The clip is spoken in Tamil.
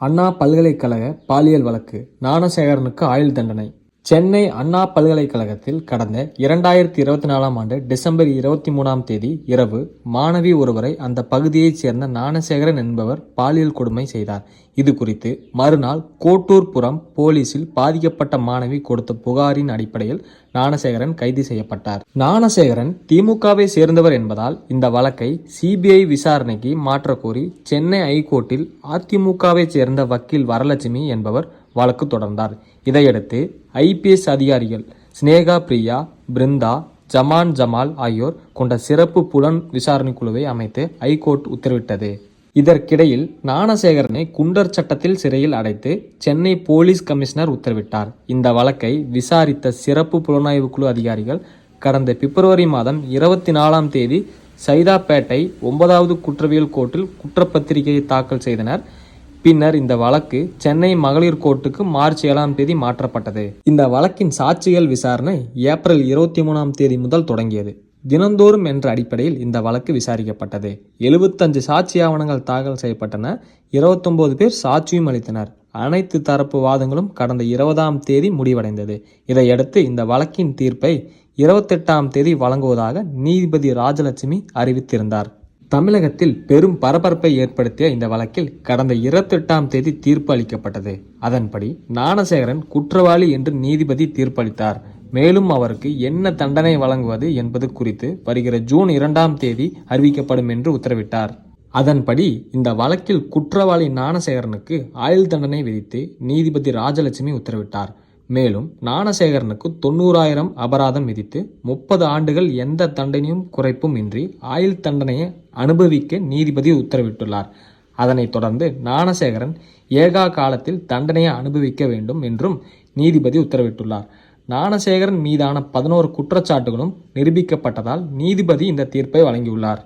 அண்ணா பல்கலைக்கழக பாலியல் வழக்கு ஞானசேகரனுக்கு ஆயுள் தண்டனை. சென்னை அண்ணா பல்கலைக்கழகத்தில் கடந்த இரண்டாயிரத்தி இருபத்தி நாலாம் ஆண்டு டிசம்பர் இருபத்தி மூணாம் தேதி இரவு மாணவி ஒருவரை அந்த பகுதியைச் சேர்ந்த ஞானசேகரன் என்பவர் பாலியல் கொடுமை செய்தார். இது குறித்து மறுநாள் கோட்டூர்புரம் போலீசில் பாதிக்கப்பட்ட மாணவி கொடுத்த புகாரின் அடிப்படையில் ஞானசேகரன் கைது செய்யப்பட்டார். ஞானசேகரன் திமுகவை சேர்ந்தவர் என்பதால் இந்த வழக்கை சிபிஐ விசாரணைக்கு மாற்றக்கோரி சென்னை ஐகோர்ட்டில் அதிமுகவை சேர்ந்த வக்கீல் வரலட்சுமி என்பவர் வழக்கு தொடர்ந்தார். இதையடுத்து ஐபிஎஸ் அதிகாரிகள் ஸ்னேகா பிரியா பிருந்தா ஜமான் ஜமால் ஆகியோர் கொண்ட சிறப்பு புலன் விசாரணை குழுவை அமைத்து ஐகோர்ட் உத்தரவிட்டது. இதற்கிடையில் ஞானசேகரனை குண்டர் சட்டத்தில் சிறையில் அடைத்து சென்னை போலீஸ் கமிஷனர் உத்தரவிட்டார். இந்த வழக்கை விசாரித்த சிறப்பு புலனாய்வு குழு அதிகாரிகள் கடந்த பிப்ரவரி மாதம் இருபத்தி நாலாம் தேதி சைதாப்பேட்டை ஒன்பதாவது குற்றவியல் கோர்ட்டில் குற்றப்பத்திரிகையை தாக்கல் செய்தனர். பின்னர் இந்த வழக்கு சென்னை மகளிர் கோர்ட்டுக்கு மார்ச் ஏழாம் தேதி மாற்றப்பட்டது. இந்த வழக்கின் சாட்சிகள் விசாரணை ஏப்ரல் இருபத்தி மூணாம் தேதி முதல் தொடங்கியது. தினந்தோறும் என்ற அடிப்படையில் இந்த வழக்கு விசாரிக்கப்பட்டது. எழுபத்தஞ்சு சாட்சி ஆவணங்கள் தாக்கல் செய்யப்பட்டன. இருபத்தொன்பது பேர் சாட்சியும் அளித்தனர். அனைத்து தரப்பு வாதங்களும் கடந்த இருபதாம் தேதி முடிவடைந்தது. இதையடுத்து இந்த வழக்கின் தீர்ப்பை இருபத்தெட்டாம் தேதி வழங்குவதாக நீதிபதி ராஜலட்சுமி அறிவித்திருந்தார். தமிழகத்தில் பெரும் பரபரப்பை ஏற்படுத்திய இந்த வழக்கில் கடந்த இருபத்தெட்டாம் தேதி தீர்ப்பு அளிக்கப்பட்டது. அதன்படி ஞானசேகரன் குற்றவாளி என்று நீதிபதி தீர்ப்பளித்தார். மேலும் அவருக்கு என்ன தண்டனை வழங்குவது என்பது குறித்து வருகிற ஜூன் இரண்டாம் தேதி அறிவிக்கப்படும் என்று உத்தரவிட்டார். அதன்படி இந்த வழக்கில் குற்றவாளி ஞானசேகரனுக்கு ஆயுள் தண்டனை விதித்து நீதிபதி ராஜலட்சுமி உத்தரவிட்டார். மேலும் ஞானசேகரனுக்கு தொண்ணூறாயிரம் அபராதம் விதித்து முப்பது ஆண்டுகள் எந்த தண்டனையும் குறைப்பும் இன்றி ஆயுள் தண்டனையை அனுபவிக்க நீதிபதி உத்தரவிட்டுள்ளார். அதனைத் தொடர்ந்து ஞானசேகரன் ஏகா காலத்தில் தண்டனையை அனுபவிக்க வேண்டும் என்றும் நீதிபதி உத்தரவிட்டுள்ளார். ஞானசேகரன் மீதான பதினோரு குற்றச்சாட்டுகளும் நிரூபிக்கப்பட்டதால் நீதிபதி இந்த தீர்ப்பை வழங்கியுள்ளார்.